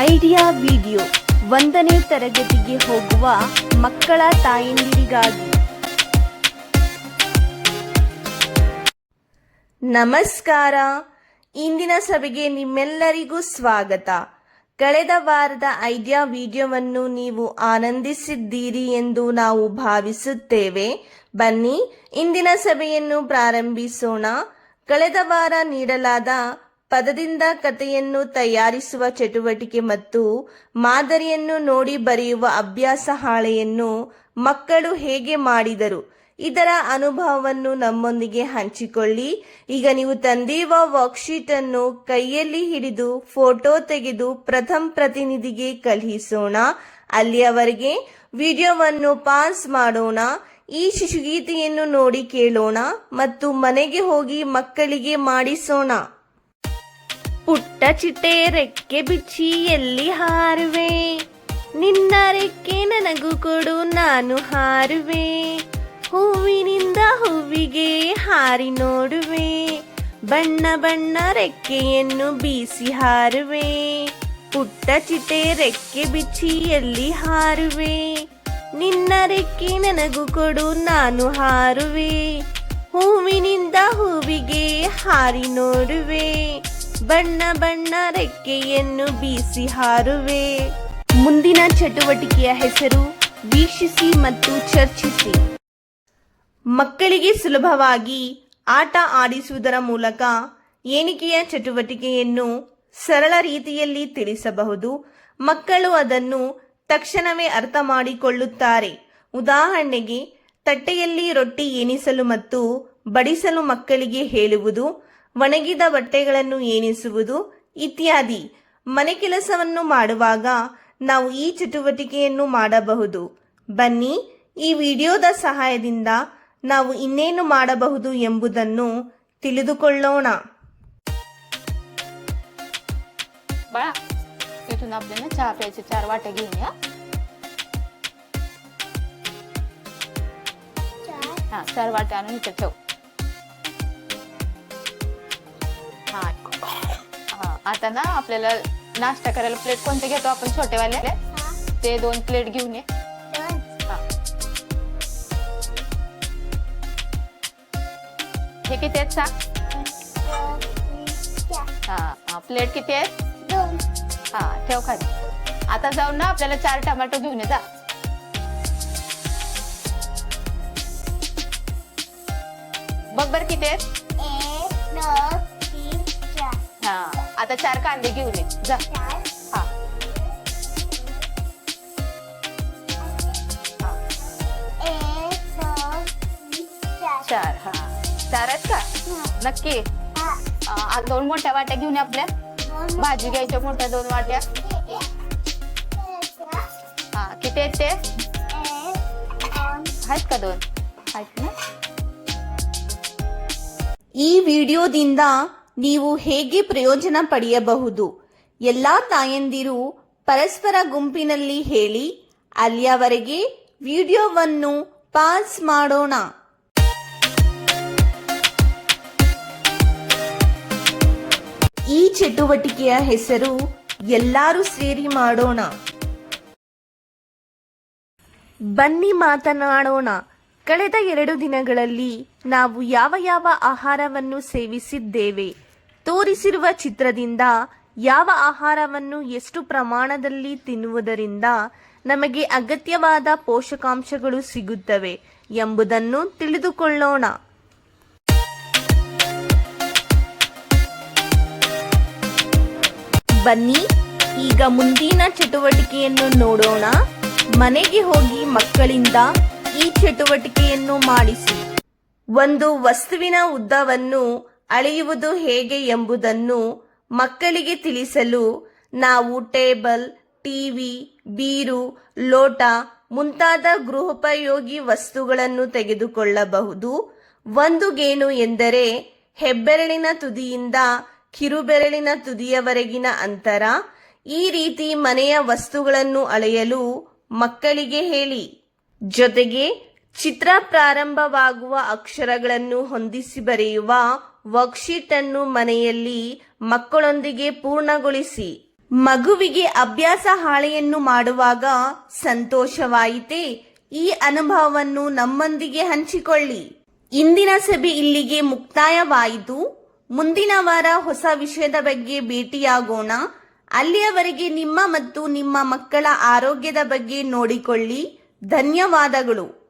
Idea video ಒಂದನೇ ತರಗತಿಗೆ ಹೋಗುವ ಮಕ್ಕಳ ತಾಯಂದಿರಿಗಾಗಿ. ನಮಸ್ಕಾರ. ಇಂದಿನ ಸಭೆಗೆ ನಿಮ್ಮೆಲ್ಲರಿಗೂ ಸ್ವಾಗತ. ಕಳೆದ ವಾರದ ಐಡಿಯಾ ವಿಡಿಯೋವನ್ನು ನೀವು ಆನಂದಿಸಿದ್ದೀರಿ ಎಂದು ನಾವು ಭಾವಿಸುತ್ತೇವೆ. ಬನ್ನಿ, ಇಂದಿನ ಸಭೆಯನ್ನು ಪ್ರಾರಂಭಿಸೋಣ. ಕಳೆದ ವಾರ ನೀಡಲಾದ ಪದದಿಂದ ಕಥೆಯನ್ನು ತಯಾರಿಸುವ ಚಟುವಟಿಕೆ ಮತ್ತು ಮಾದರಿಯನ್ನು ನೋಡಿ ಬರೆಯುವ ಅಭ್ಯಾಸ ಹಾಳೆಯನ್ನು ಮಕ್ಕಳು ಹೇಗೆ ಮಾಡಿದರು, ಇದರ ಅನುಭವವನ್ನು ನಮ್ಮೊಂದಿಗೆ ಹಂಚಿಕೊಳ್ಳಿ. ಈಗ ನೀವು ತಂದಿರುವ ವರ್ಕ್ಶೀಟ್ ಅನ್ನು ಕೈಯಲ್ಲಿ ಹಿಡಿದು ಫೋಟೋ ತೆಗೆದು ಪ್ರಥಮ ಪ್ರತಿನಿಧಿಗೆ ಕಳುಹಿಸೋಣ. ಅಲ್ಲಿಯವರೆಗೆ ವಿಡಿಯೋವನ್ನು ಪಾಸ್ ಮಾಡೋಣ. ಈ ಶಿಶುಗೀತೆಯನ್ನು ನೋಡಿ ಕೇಳೋಣ ಮತ್ತು ಮನೆಗೆ ಹೋಗಿ ಮಕ್ಕಳಿಗೆ ಮಾಡಿಸೋಣ. ಪುಟ್ಟ ಚಿಟ್ಟೆ ರೆಕ್ಕೆ ಬಿಚ್ಚಿ ಎಲ್ಲಿ ಹಾರುವೆ. ನಿನ್ನ ರೆಕ್ಕೆ ನನಗೂ ಕೊಡು, ನಾನು ಹಾರುವೆ. ಹೂವಿನಿಂದ ಹೂವಿಗೆ ಹಾರಿ ನೋಡುವೆ. ಬಣ್ಣ ಬಣ್ಣ ರೆಕ್ಕೆಯನ್ನು ಬೀಸಿ ಹಾರುವೆ. ಪುಟ್ಟ ಚಿಟ್ಟೆ ರೆಕ್ಕೆ ಬಿಚ್ಚಿ ಎಲ್ಲಿ ಹಾರುವೆ. ನಿನ್ನ ರೆಕ್ಕೆ ನನಗೂ ಕೊಡು, ನಾನು ಹಾರುವೆ. ಹೂವಿನಿಂದ ಹೂವಿಗೆ ಹಾರಿ ನೋಡುವೆ. ಬಣ್ಣ ಬಣ್ಣ ರೆಕ್ಕೆಯನ್ನು ಬೀಸಿ ಹಾರುವೆ. ಮುಂದಿನ ಚಟುವಟಿಕೆಯ ಹೆಸರು ವೀಕ್ಷಿಸಿ ಮತ್ತು ಚರ್ಚಿಸಿ. ಮಕ್ಕಳಿಗೆ ಸುಲಭವಾಗಿ ಆಟ ಆಡಿಸುವುದರ ಮೂಲಕ ಏಣಿಕೆಯ ಚಟುವಟಿಕೆಯನ್ನು ಸರಳ ರೀತಿಯಲ್ಲಿ ತಿಳಿಸಬಹುದು. ಮಕ್ಕಳು ಅದನ್ನು ತಕ್ಷಣವೇ ಅರ್ಥ ಮಾಡಿಕೊಳ್ಳುತ್ತಾರೆ. ಉದಾಹರಣೆಗೆ, ತಟ್ಟೆಯಲ್ಲಿ ರೊಟ್ಟಿ ಎಣಿಸಲು ಮತ್ತು ಬಡಿಸಲು ಮಕ್ಕಳಿಗೆ ಹೇಳುವುದು ಒಣಗಿದ ಬಟ್ಟೆಗಳನ್ನು ಎಣಿಸುವುದು ಇತ್ಯಾದಿ ಮನೆ ಕೆಲಸವನ್ನು ಮಾಡುವಾಗ ನಾವು ಈ ಚಟುವಟಿಕೆಯನ್ನು ಮಾಡಬಹುದು ಬನ್ನಿ ಈ ವಿಡಿಯೋದ ಸಹಾಯದಿಂದ ನಾವು ಇನ್ನೇನು ಮಾಡಬಹುದು ಎಂಬುದನ್ನು ತಿಳಿದುಕೊಳ್ಳೋಣ बाळा इथून आपल्याला चहा प्यायचे चार वाटे घेऊन या हा चार वाटे आणून इथे ठेव आता ना आपल्याला नाश्ता करायला प्लेट कोणते घेतो? आपण छोटेवाले. ते दोन प्लेट घेऊन ये. हा. हे किती आहेत सांग? हा हा. प्लेट किती आहेत? हा ठेव खाली. आता जाऊन ना आपल्याला चार टमाटो घेऊन ये जा. बघ बर किती आहेत. हा. आता चार कांदे घेऊन ये जा हा चार हा चार आहेत का नक्की आ, आ, दोन मोठ्या वाट्या घेऊन ये आपल्या भाजी घ्यायच्या मोठ्या दोन वाट्या हा किती आहेत ते आहेत का दोन आहेत ना ಈ ವಿಡಿಯೋದಿಂದ ನೀವು ಹೇಗೆ ಪ್ರಯೋಜನ ಪಡೆಯಬಹುದು? ಎಲ್ಲಾ ತಾಯಂದಿರು ಪರಸ್ಪರ ಗುಂಪಿನಲ್ಲಿ ಹೇಳಿ, ಅಲ್ಲಿಯವರೆಗೆ ವಿಡಿಯೋವನ್ನು ಪಾಸ್ ಮಾಡೋಣ. ಈ ಚಟುವಟಿಕೆಯ ಹೆಸರು ಎಲ್ಲರೂ ಸೇರಿ ಮಾಡೋಣ. ಬನ್ನಿ ಮಾತನಾಡೋಣ. ಕಳೆದ ಎರಡು ದಿನಗಳಲ್ಲಿ ನಾವು ಯಾವ ಯಾವ ಆಹಾರವನ್ನು ಸೇವಿಸಿದ್ದೇವೆ? ತೋರಿಸಿರುವ ಚಿತ್ರದಿಂದ ಯಾವ ಆಹಾರವನ್ನು ಎಷ್ಟು ಪ್ರಮಾಣದಲ್ಲಿ ತಿನ್ನುವುದರಿಂದ ನಮಗೆ ಅಗತ್ಯವಾದ ಪೋಷಕಾಂಶಗಳು ಸಿಗುತ್ತವೆ ಎಂಬುದನ್ನು ತಿಳಿದುಕೊಳ್ಳೋಣ. ಬನ್ನಿ, ಈಗ ಮುಂದಿನ ಚಟುವಟಿಕೆಯನ್ನು ನೋಡೋಣ. ಮನೆಗೆ ಹೋಗಿ ಮಕ್ಕಳಿಂದ ಈ ಚಟುವಟಿಕೆಯನ್ನು ಮಾಡಿಸಿ. ಒಂದು ವಸ್ತುವಿನ ಉದ್ದವನ್ನು ಅಳೆಯುವುದು ಹೇಗೆ ಎಂಬುದನ್ನು ಮಕ್ಕಳಿಗೆ ತಿಳಿಸಲು ನಾವು ಟೇಬಲ್, ಟಿವಿ, ಬೀರು, ಲೋಟ ಮುಂತಾದ ಗೃಹೋಪಯೋಗಿ ವಸ್ತುಗಳನ್ನು ತೆಗೆದುಕೊಳ್ಳಬಹುದು. ಒಂದು ಗೇಣು ಎಂದರೆ ಹೆಬ್ಬೆರಳಿನ ತುದಿಯಿಂದ ಕಿರುಬೆರಳಿನ ತುದಿಯವರೆಗಿನ ಅಂತರ. ಈ ರೀತಿ ಮನೆಯ ವಸ್ತುಗಳನ್ನು ಅಳೆಯಲು ಮಕ್ಕಳಿಗೆ ಹೇಳಿ. ಜೊತೆಗೆ ಚಿತ್ರ ಪ್ರಾರಂಭವಾಗುವ ಅಕ್ಷರಗಳನ್ನು ಹೊಂದಿಸಿ ಬರೆಯುವ ವರ್ಕ್ಶೀಟ್ ಅನ್ನು ಮನೆಯಲ್ಲಿ ಮಕ್ಕಳೊಂದಿಗೆ ಪೂರ್ಣಗೊಳಿಸಿ. ಮಗುವಿಗೆ ಅಭ್ಯಾಸ ಹಾಳೆಯನ್ನು ಮಾಡುವಾಗ ಸಂತೋಷವಾಯಿತೆ, ಈ ಅನುಭವವನ್ನು ನಮ್ಮೊಂದಿಗೆ ಹಂಚಿಕೊಳ್ಳಿ. ಇಂದಿನ ಸಭೆ ಇಲ್ಲಿಗೆ ಮುಕ್ತಾಯವಾಯಿತು. ಮುಂದಿನ ವಾರ ಹೊಸ ವಿಷಯದ ಬಗ್ಗೆ ಭೇಟಿಯಾಗೋಣ. ಅಲ್ಲಿಯವರೆಗೆ ನಿಮ್ಮ ಮತ್ತು ನಿಮ್ಮ ಮಕ್ಕಳ ಆರೋಗ್ಯದ ಬಗ್ಗೆ ನೋಡಿಕೊಳ್ಳಿ. ಧನ್ಯವಾದಗಳು.